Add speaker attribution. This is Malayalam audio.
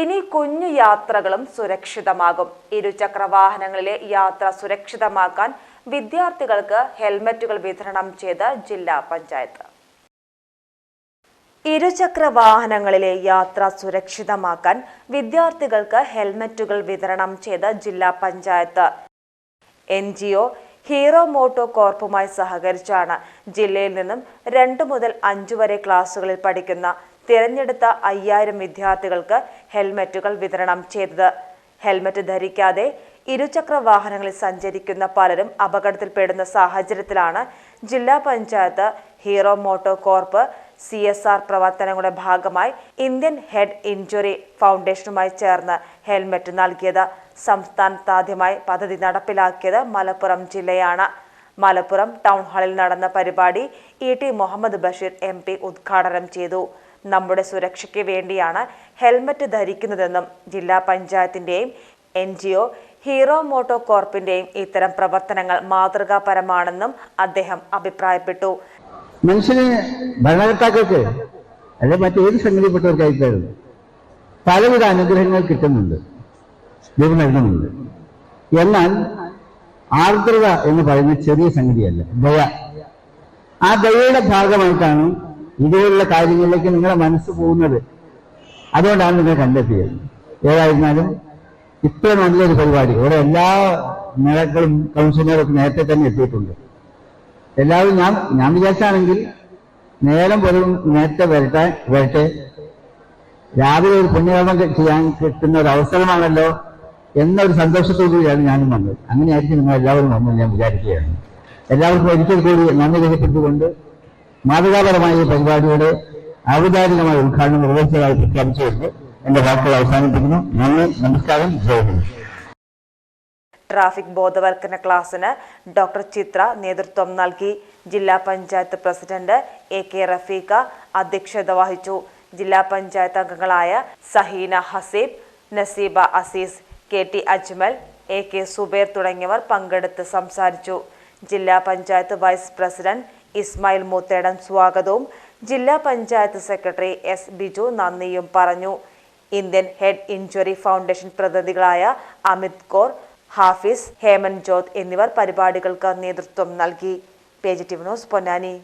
Speaker 1: ഇനി കുഞ്ഞു യാത്രകളും സുരക്ഷിതമാകും. ഇരുചക്ര വാഹനങ്ങളിലെ യാത്ര സുരക്ഷിതമാക്കാൻ വിദ്യാർത്ഥികൾക്ക് ഹെൽമറ്റുകൾ വിതരണം ചെയ്ത ജില്ലാ പഞ്ചായത്ത്. ഇരുചക്ര വാഹനങ്ങളിലെ യാത്ര സുരക്ഷിതമാക്കാൻ വിദ്യാർത്ഥികൾക്ക് ഹെൽമറ്റുകൾ വിതരണം ചെയ്ത ജില്ലാ panchayat. N G O Hero Moto കോർപ്പുമായി സഹകരിച്ചാണ് ജില്ലയിൽ നിന്നും രണ്ടു മുതൽ അഞ്ചു വരെ ക്ലാസുകളിൽ പഠിക്കുന്ന തിരഞ്ഞെടുത്ത അയ്യായിരം വിദ്യാർത്ഥികൾക്ക് ഹെൽമറ്റുകൾ വിതരണം ചെയ്തത്. ഹെൽമറ്റ് ധരിക്കാതെ ഇരുചക്ര വാഹനങ്ങളിൽ സഞ്ചരിക്കുന്ന പലരും അപകടത്തിൽപ്പെടുന്ന സാഹചര്യത്തിലാണ് ജില്ലാ panchayat Hero Moto Corp C S R പ്രവർത്തനങ്ങളുടെ ഭാഗമായി ഇന്ത്യൻ ഹെഡ് ഇഞ്ചുറി ഫൗണ്ടേഷനുമായി ചേർന്ന് ഹെൽമറ്റ് നൽകിയത്. സംസ്ഥാനത്താദ്യമായി പദ്ധതി നടപ്പിലാക്കിയത് മലപ്പുറം ജില്ലയാണ്. മലപ്പുറം ടൗൺ ഹാളിൽ നടന്ന പരിപാടി E T Muhammad Basheer M ഉദ്ഘാടനം ചെയ്തു. നമ്മുടെ സുരക്ഷയ്ക്ക് വേണ്ടിയാണ് ഹെൽമറ്റ് ധരിക്കുന്നതെന്നും ജില്ലാ പഞ്ചായത്തിന്റെയും N G O Hero Moto കോർപ്പിന്റെയും ഇത്തരം പ്രവർത്തനങ്ങൾ മാതൃകാപരമാണെന്നും അദ്ദേഹം അഭിപ്രായപ്പെട്ടു.
Speaker 2: മനുഷ്യന് ഭരണകർത്താക്കൾക്ക് അല്ലെ മറ്റേത് സംഗതിപ്പെട്ടവർക്കായിട്ടാണ് പലവിധ അനുഗ്രഹങ്ങൾ കിട്ടുന്നുണ്ട്. നൽകുന്നുണ്ട് എന്നാൽ ആർദ്രത എന്ന് പറയുന്ന ചെറിയ സംഗതിയല്ല. ദയ. ആ ദയയുടെ ഭാഗമായിട്ടാണ് ഇതുപോലുള്ള കാര്യങ്ങളിലേക്ക് നിങ്ങളുടെ മനസ്സ് പോകുന്നത് അതുകൊണ്ടാണ് നിങ്ങൾ കണ്ടെത്തിയത്. ഏതായിരുന്നാലും ഇത്ര നല്ലൊരു പരിപാടി. ഇവിടെ എല്ലാ നേതാക്കളും കൗൺസിലറും നേരത്തെ തന്നെ എത്തിയിട്ടുണ്ട്. എല്ലാവരും ഞാൻ ഞാൻ വിചാരിച്ചാണെങ്കിൽ നേരം പോലും നേരത്തെ വരട്ടെ വരട്ടെ. രാവിലെ ഒരു പുണ്യകർമ്മം ചെയ്യാൻ കിട്ടുന്ന ഒരു അവസരമാണല്ലോ എന്നൊരു സന്തോഷത്തോടുകൂടിയാണ് ഞാനും വന്നത്. അങ്ങനെയായിരിക്കും നിങ്ങൾ എല്ലാവരും വന്നത് ഞാൻ വിചാരിക്കുകയാണ്. എല്ലാവർക്കും ഒരിക്കൽ കൂടി നന്ദി രേഖപ്പെടുത്തിക്കൊണ്ട് മാതൃകാപരമായ ഈ പരിപാടിയുടെ ഔപചാരികമായ ഉദ്ഘാടനം നിർവഹിച്ചതായി പ്രഖ്യാപിച്ചുകൊണ്ട് എന്റെ വാക്കുകൾ അവസാനിപ്പിക്കുന്നു. നന്ദി നമസ്കാരം ജയ്
Speaker 1: ട്രാഫിക് ബോധവൽക്കരണ ക്ലാസ്സിന് ഡോക്ടർ ചിത്ര നേതൃത്വം നൽകി. ജില്ലാ panchayat president A K Rafeekha അധ്യക്ഷത വഹിച്ചു. ജില്ലാ പഞ്ചായത്ത് അംഗങ്ങളായ Saheena Haseeb Naseeba Azeez K T Ajmal A K Zubair തുടങ്ങിയവർ പങ്കെടുത്ത് സംസാരിച്ചു. ജില്ലാ പഞ്ചായത്ത് വൈസ് പ്രസിഡന്റ് ഇസ്മായിൽ മൂത്തേടം സ്വാഗതവും. ജില്ലാ പഞ്ചായത്ത് സെക്രട്ടറി എസ് ബിജു നന്ദിയും പറഞ്ഞു. ഇന്ത്യൻ ഹെഡ് ഇഞ്ചുറി ഫൗണ്ടേഷൻ പ്രതിനിധികളായ അമിത് കോർ ഹാഫിസ് ഹേമൻ ജോത് എന്നിവർ പരിപാടികൾക്ക് നേതൃത്വം നൽകി. Page T V news Ponnani.